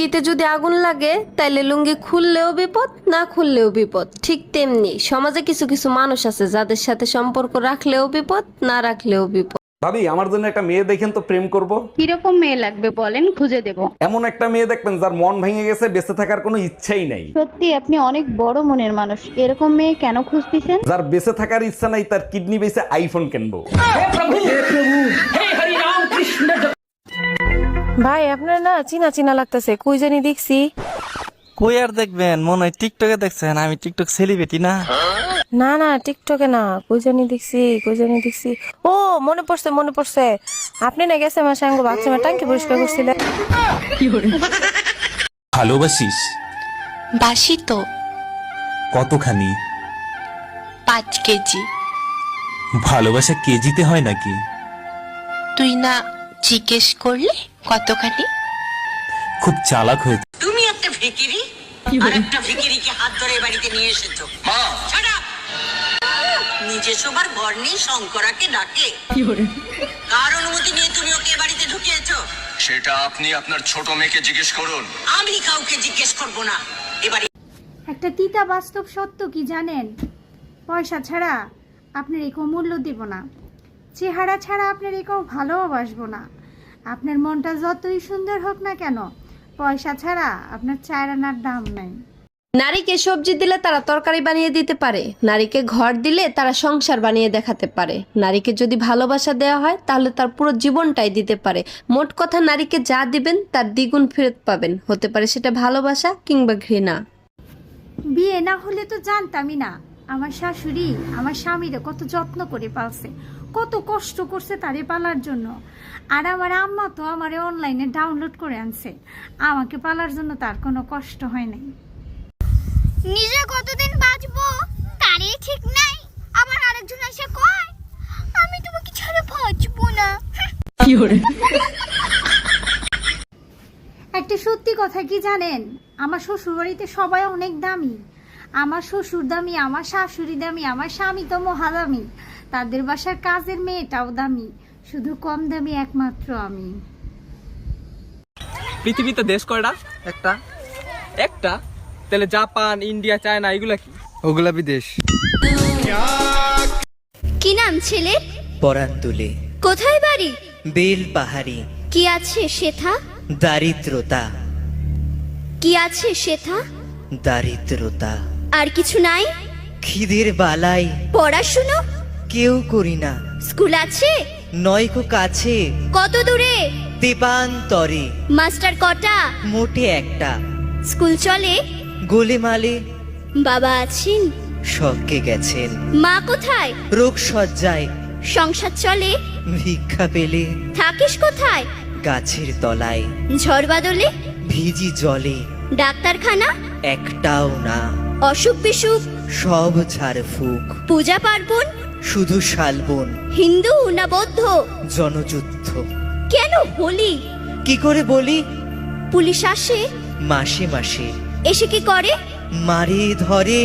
লুঙ্গিতে যদি আগুন লাগে তাইলে লুঙ্গি খুললেও বিপদ না খুললেও বিপদ। ঠিক তেমনি সমাজে কিছু কিছু মানুষ আছে যাদের সাথে সম্পর্ক রাখলেও বিপদ না রাখলেও বিপদ। ভাবি আমার জন্য একটা মেয়ে দেখেন তো প্রেম করব। কীরকম মেয়ে লাগবে বলেন খুঁজে দেব। এমন একটা মেয়ে দেখবেন যার মন ভেঙে গেছে বেঁচে থাকার কোনো ইচ্ছাই নাই। সত্যি আপনি অনেক বড় মনের মানুষ। এরকম মেয়ে কেন খুঁজতেছেন? যার বেঁচে থাকার ইচ্ছা নাই তার কিডনি বেঁচে আইফোন কিনবো। ভাই আপনার না চিনা চিনা লাগতেছে কই জানি দেখছি। কই আর দেখবেন? মনে হয় টিকটকে দেখছেন আমি টিকটক সেলিব্রিটি না? না না টিকটকে না কই জানি দেখছি কই জানি দেখছি। ও মনে পড়ছে মনে পড়ছে। আপনি না গেছে আমার সঙ্গে বাথরুমে টাঙ্কি পরিষ্কার করছিলেন? ভালোবাসিস? বাসি তো। কতখানি? পাঁচ কেজি। ভালোবাসা কেজিতে হয় নাকি? তুই না জিজ্ঞেস করলে কতখানি? খুব চালাক হয়েছে তুমি একটা ভিকিরি আর একটা ভিকিরিকে হাত ধরে বাড়িতে নিয়ে এসেছ! নিজে সবার ঘর নেই শঙ্করাকে ডাকে কার অনুমতি নিয়ে তুমি ওকে বাড়িতে ঢুকিয়েছো? সেটা আপনি আপনার ছোট মেয়েকে জিজ্ঞেস করুন। আমি কাউকে জিজ্ঞেস করব না। এবারে একটা তিতা বাস্তব সত্য কি জানেন? পয়সা ছাড়া আপনার একেও মূল্য দেব না। চেহারা ছাড়া আপনার একেও ভালোবাসবো না। আপনার মনটা যতই সুন্দর হোক না কেন পয়সা ছাড়া আপনার চায়রানার দাম নাই। নারীকে সবজি দিলে তারা তরকারি বানিয়ে দিতে পারে নারীকে ঘর দিলে তারা সংসার বানিয়ে দেখাতে পারে। নারীকে যদি ভালোবাসা দেওয়া হয় তাহলে তার পুরো জীবনটাই দিতে পারে। মোট কথা নারীকে যা দিবেন তার দ্বিগুণ ফেরত পাবেন। হতে পারে সেটা ভালোবাসা কিংবা ঘৃণা। বিয়ে না হলে তো জানতামই না আমার শাশুড়ি আমার স্বামীরে কত যত্ন করে পালছে। কত কষ্ট করছে তারে পালার জন্য। আর আমার আম্মা তো আমারে অনলাইনে ডাউনলোড করে আনছে। আমাকে পালার জন্য তার কোনো কষ্ট হয় নাই। নিজে কতদিন বাঁচবো তারই ঠিক নাই। আবার আরেকজন এসে কয় আমি তোমাকে ছাড়া বাঁচবো না। একটা সত্যি কথা কি জানেন? আমার শ্বশুর বাড়িতে সবাই অনেক দামি। আমার শ্বশুর দামি আমার শাশুড়ি দামি আমার স্বামী তো মহাদামি। তাদের বাসার কাজের মেয়েটাও দামি। শুধু কম দামি একমাত্র আমি। পৃথিবীতে দেশ কয়টা? একটা। একটা? তাহলে জাপান ইন্ডিয়া চায়না এগুলা কি? ওগুলা বিদেশ। কি নাম ছেলে? পরান তুলে কোথায় বাড়ি? বেল পাহাড়ি। কি আছে শেথা? দারিদ্রতা। কি আছে শেথা? দারিদ্রতা। আর কিছু নাই? খিদের বালাই। পড়াশুনো? কেউ করি না। স্কুল আছে? নয়কো কাছে। কত দূরে? দেবান্তরে। মাস্টার কটা? মোটে একটা। স্কুল চলে? গোলে মালে। বাবা আছেন? স্বর্গে গেছেন। মা কোথায়? রোগ সজ্জায় সংসার চলে? ভিক্ষা পেলে। থাকিস কোথায়? গাছের তলায়। ঝড় বাদলে? ভিজি জলে। ডাক্তারখানা? একটাও না। অসুখ বিসুখ সব ঝাড়ফুঁক পূজা পার্বণ শুধু শালবন হিন্দু না বৌদ্ধ? জনযুদ্ধ। কেন বলি কি করে বলি? পুলিশ আসে? মাসে মাসে। এসে কি করে? মারে ধরে।